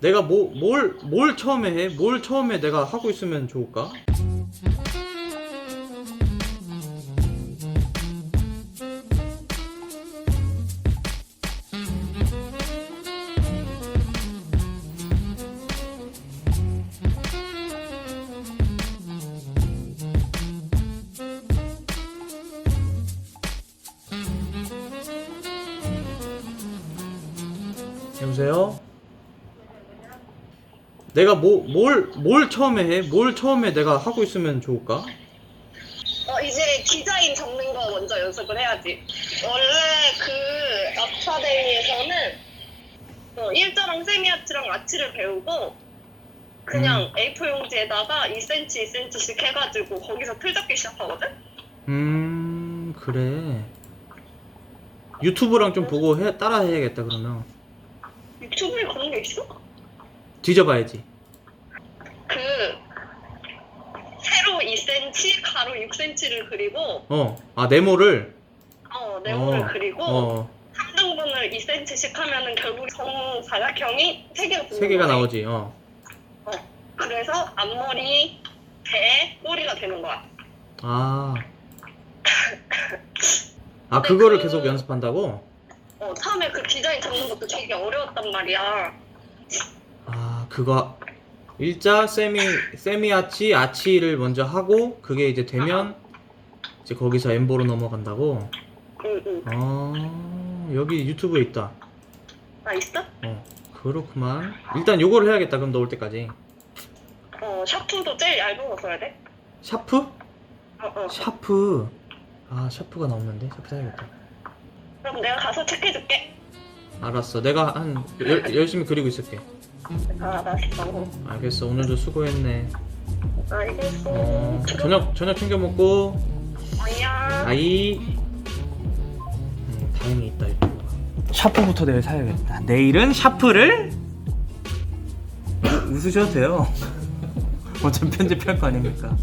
내가 뭐, 뭘, 뭘 처음에 해? 뭘 처음에 내가 하고 있으면 좋을까? 여보세요? 내가 뭐, 뭘, 뭘 처음에 해? 뭘 처음에 내가 하고 있으면 좋을까? 어, 이제 디자인 적는 거 먼저 연습을 해야지. 원래 그 아카데미에서는 어, 일자랑 세미아치랑 아치를 배우고 그냥 A4 용지에다가 2cm, 2cm씩 해가지고 거기서 틀 잡기 시작하거든? 음, 그래. 유튜브랑 좀 보고 해, 따라 해야겠다, 그러면. 유튜브에 그런 게 있어? 뒤져봐야지. 그 세로 2cm, 가로 6cm를 그리고 어, 아, 네모를? 어, 네모를 어, 그리고 어, 3등분을 2cm씩 하면은 결국 정 사각형이 3개가 세 개가 나오지, 어. 그래서 앞머리, 배, 꼬리가 되는 거야. 아. 아, 그거를 계속 연습한다고? 어, 처음에 그 디자인 잡는 것도 되게 어려웠단 말이야. 아, 그거. 일자, 세미, 세미아치, 아치를 먼저 하고, 그게 이제 되면, 이제 거기서 엠보로 넘어간다고? 응, 응. 아, 여기 유튜브에 있다. 아, 있어? 어, 그렇구만. 일단 요거를 해야겠다, 그럼 넣을 때까지. 어, 샤프도 제일 얇은 거 써야 돼? 샤프? 어, 어. 샤프. 아, 샤프가 나오는데? 샤프 사야겠다. 그럼 내가 가서 체크해줄게. 알았어. 내가 한, 열, 열심히 그리고 있을게. 아, 알았어. 알겠어. 오늘도 수고했네. 알겠어. 어, 저녁, 저녁 챙겨 먹고, 뭐야? 아이. 음, 다행히 있다, 유튜브가. 샤프부터 내일 사야겠다. 내일은 샤프를 웃으셔도 돼요. 어차피 편집할 거 아닙니까?